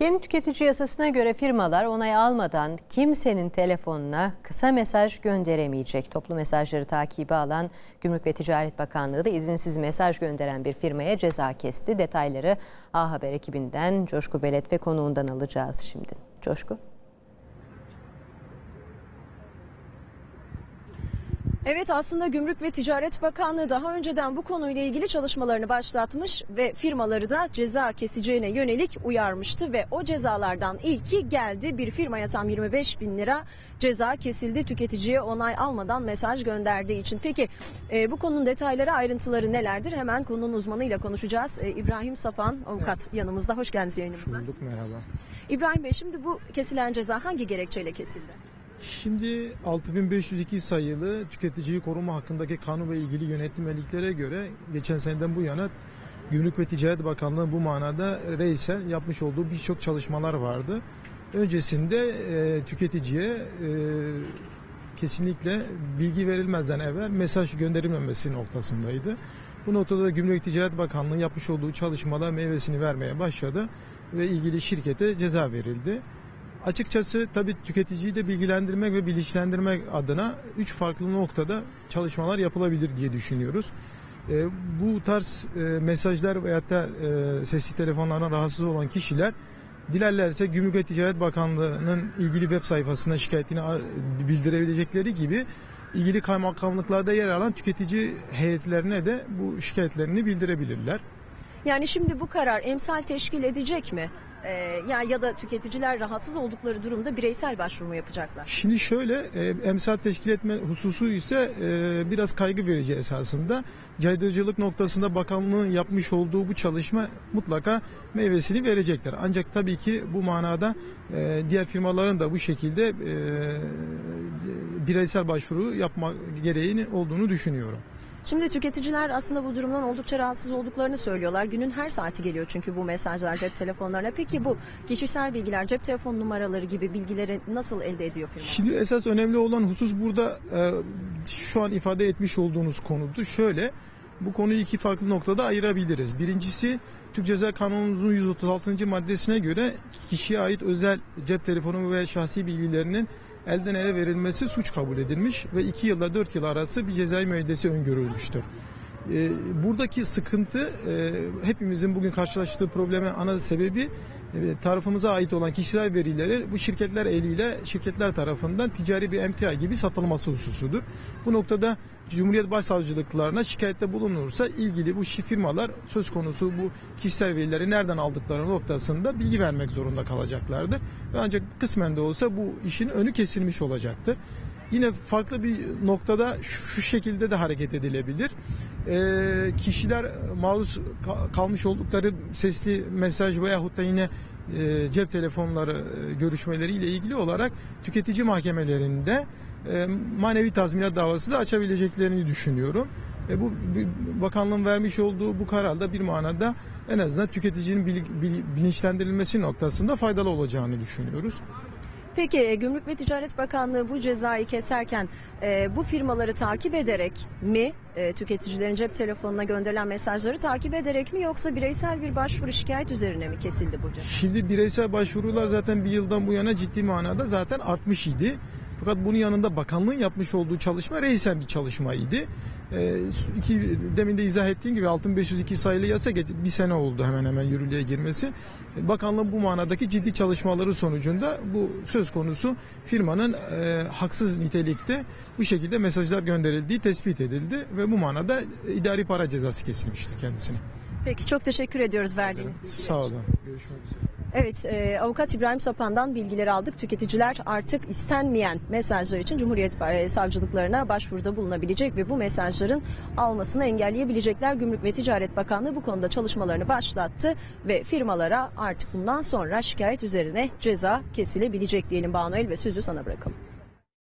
Yeni tüketici yasasına göre firmalar onay almadan kimsenin telefonuna kısa mesaj gönderemeyecek. Toplu mesajları takibi alan Gümrük ve Ticaret Bakanlığı da izinsiz mesaj gönderen bir firmaya ceza kesti. Detayları A Haber ekibinden Coşku Belet ve konuğundan alacağız şimdi. Coşku. Evet aslında Gümrük ve Ticaret Bakanlığı daha önceden bu konuyla ilgili çalışmalarını başlatmış ve firmaları da ceza keseceğine yönelik uyarmıştı ve o cezalardan ilki geldi. Bir firmaya tam 25 bin lira ceza kesildi tüketiciye onay almadan mesaj gönderdiği için. Peki e, bu konunun detayları ayrıntıları nelerdir? Hemen konunun uzmanıyla konuşacağız. E, İbrahim Sapan avukat yanımızda. Hoş geldiniz yayınımıza. Bulduk merhaba. İbrahim Bey şimdi bu kesilen ceza hangi gerekçeyle kesildi? Şimdi 6502 sayılı tüketiciyi koruma hakkındaki kanun ve ilgili yönetmeliklere göre geçen seneden bu yana Gümrük ve Ticaret Bakanlığı bu manada reysel yapmış olduğu birçok çalışmalar vardı. Öncesinde e, tüketiciye e, kesinlikle bilgi verilmezden evvel mesaj gönderilmemesi noktasındaydı. Bu noktada da Gümrük Ticaret Bakanlığı yapmış olduğu çalışmalar meyvesini vermeye başladı ve ilgili şirkete ceza verildi. Açıkçası tabii tüketiciyi de bilgilendirmek ve bilinçlendirmek adına üç farklı noktada çalışmalar yapılabilir diye düşünüyoruz. E, bu tarz e, mesajlar veyahut da e, sesli telefonlarına rahatsız olan kişiler dilerlerse Gümrük ve Ticaret Bakanlığı'nın ilgili web sayfasına şikayetini bildirebilecekleri gibi ilgili kaymakamlıklarda yer alan tüketici heyetlerine de bu şikayetlerini bildirebilirler. Yani şimdi bu karar emsal teşkil edecek mi? Ee, ya ya da tüketiciler rahatsız oldukları durumda bireysel başvuru mu yapacaklar? Şimdi şöyle e, emsal teşkil etme hususu ise e, biraz kaygı verici esasında. Caydırıcılık noktasında bakanlığın yapmış olduğu bu çalışma mutlaka meyvesini verecekler. Ancak tabii ki bu manada e, diğer firmaların da bu şekilde bireysel başvuru yapma gereğini olduğunu düşünüyorum. Şimdi tüketiciler aslında bu durumdan oldukça rahatsız olduklarını söylüyorlar. Günün her saati geliyor çünkü bu mesajlar cep telefonlarına. Peki bu kişisel bilgiler, cep telefon numaraları gibi bilgileri nasıl elde ediyor firma? Şimdi esas önemli olan husus burada e, şu an ifade etmiş olduğunuz konudu. Şöyle bu konuyu iki farklı noktada ayırabiliriz. Birincisi Türk Ceza Kanunumuzun 136. maddesine göre kişiye ait özel cep telefonu ve şahsi bilgilerinin elden ele verilmesi suç kabul edilmiş ve 2 yılda 4 yıl arası bir cezai müeyyidesi öngörülmüştür. E, buradaki sıkıntı e, hepimizin bugün karşılaştığı probleme ana sebebi tarafımıza ait olan kişisel verileri bu şirketler eliyle şirketler tarafından ticari bir emtia gibi satılması hususudur. Bu noktada Cumhuriyet Başsavcılıklarına şikayette bulunursa ilgili bu firmalar söz konusu bu kişisel verileri nereden aldıkları noktasında bilgi vermek zorunda kalacaklardır. Ve ancak kısmen de olsa bu işin önü kesilmiş olacaktır. Yine farklı bir noktada şu şekilde de hareket edilebilir. Ee, kişiler maruz ka- kalmış oldukları sesli mesaj veyahut da yine e, cep telefonları e, görüşmeleriyle ilgili olarak tüketici mahkemelerinde e, manevi tazminat davası da açabileceklerini düşünüyorum. E, bu bakanlığın vermiş olduğu bu kararda bir manada en azından tüketicinin bil- bil- bilinçlendirilmesi noktasında faydalı olacağını düşünüyoruz. Peki e, Gümrük ve Ticaret Bakanlığı bu cezayı keserken e, bu firmaları takip ederek mi e, tüketicilerin cep telefonuna gönderilen mesajları takip ederek mi yoksa bireysel bir başvuru şikayet üzerine mi kesildi bu ceza? Şimdi bireysel başvurular zaten bir yıldan bu yana ciddi manada zaten artmış idi. Fakat bunun yanında bakanlığın yapmış olduğu çalışma reisen bir çalışmaydı. Ee, iki, demin de izah ettiğim gibi 6502 sayılı yasa geç- bir sene oldu hemen hemen yürürlüğe girmesi. Bakanlığın bu manadaki ciddi çalışmaları sonucunda bu söz konusu firmanın e, haksız nitelikte bu şekilde mesajlar gönderildiği tespit edildi ve bu manada idari para cezası kesilmişti kendisine. Peki çok teşekkür ediyoruz verdiğiniz bilgiler için. Sağ olun. Görüşmek üzere. Evet, e, avukat İbrahim Sapan'dan bilgileri aldık. Tüketiciler artık istenmeyen mesajlar için Cumhuriyet e, savcılıklarına başvuruda bulunabilecek ve bu mesajların almasını engelleyebilecekler. Gümrük ve Ticaret Bakanlığı bu konuda çalışmalarını başlattı ve firmalara artık bundan sonra şikayet üzerine ceza kesilebilecek diyelim Banu El ve sözü sana bırakalım.